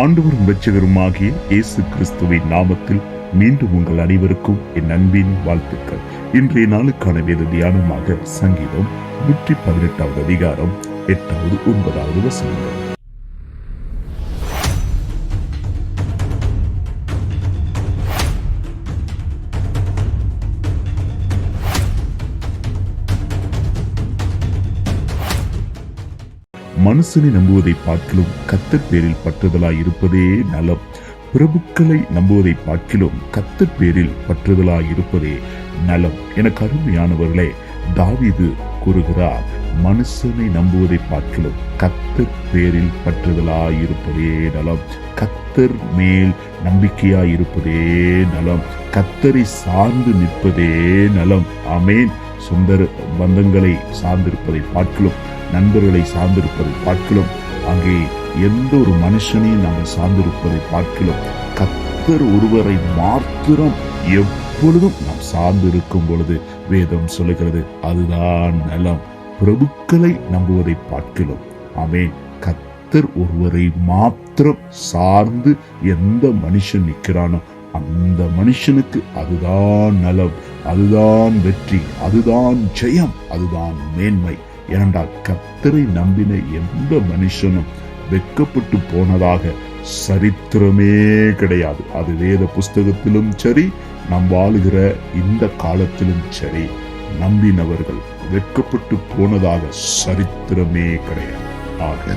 ஆண்டவரும் வெச்சகருமாகிய இயேசு கிறிஸ்துவின் நாமத்தில் மீண்டும் உங்கள் அனைவருக்கும் என் அன்பின் வாழ்த்துக்கள். இன்றைய நாளுக்கான வேத தியானமாக சங்கீதம் நூற்றி பதினெட்டாவது அதிகாரம் எட்டாவது ஒன்பதாவது வசனங்கள். மனுஷனை நம்புவதை பார்க்கிலும் கத்தர் பேரில் பற்றுதலாய் இருப்பதே நலம். பிரபுக்களை நம்புவதை பார்க்கிலும் கத்தர் பேரில் பற்றுதலாய் இருப்பதே நலம். எனக்கு அருமையானவர்களே தாவிது கூறுகிறார் மனுஷனை நம்புவதை பார்க்கிலும் கத்தர் பேரில் பற்றுதலாய் இருப்பதே நலம். கத்தர் மேல் நம்பிக்கையாய் இருப்பதே நலம். கத்தரை சார்ந்து நிற்பதே நலம். ஆமேன். சுந்தர பந்தங்களை சார்ந்திருப்பதை பார்க்கிலும் நண்பர்களை சார்ந்திருப்பதை பார்க்கலாம். அங்கே எந்த ஒரு மனுஷனையும் நாங்கள் சார்ந்திருப்பதை பார்க்கலாம். கத்தர் ஒருவரை மாத்திரம் எப்பொழுதும் நாம் சார்ந்து இருக்கும் பொழுது வேதம் சொல்லுகிறது அதுதான் நலம். பிரபுக்களை நம்புவதை பார்க்கலாம். ஆமே கத்தர் ஒருவரை மாத்திரம் சார்ந்து எந்த மனுஷன் நிற்கிறானோ அந்த மனுஷனுக்கு அதுதான் நலம் அதுதான் வெற்றி அதுதான் ஜெயம் அதுதான் மேன்மை. ஏனென்றால் கத்தரை நம்பின எந்த மனுஷனும் வெக்கப்பட்டு போனதாக சரித்திரமே கிடையாது. அது வேத புஸ்தகத்திலும் சரி நாம் வாழுகிற இந்த காலத்திலும் சரி நம்பினவர்கள் வெட்கப்பட்டு போனதாக சரித்திரமே கிடையாது. ஆக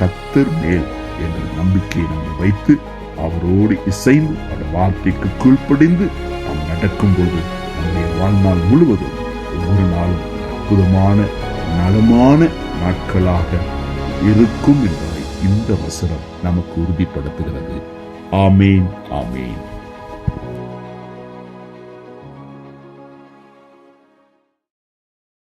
கத்தர் மேல் என்ற நம்பிக்கையை நம்ம வைத்து அவரோடு இசைந்து அவர் வார்த்தைக்கு கீழ்ப்படிந்து நாம் நடக்கும்போது நம்முடைய வாழ்நாள் முழுவதும் ஒவ்வொரு நாளும் அற்புதமான நலமான நாட்களாக இருக்கும் என்பதை இந்த வசனம் நமக்கு உறுதிப்படுத்துகிறது. ஆமேன் ஆமேன்.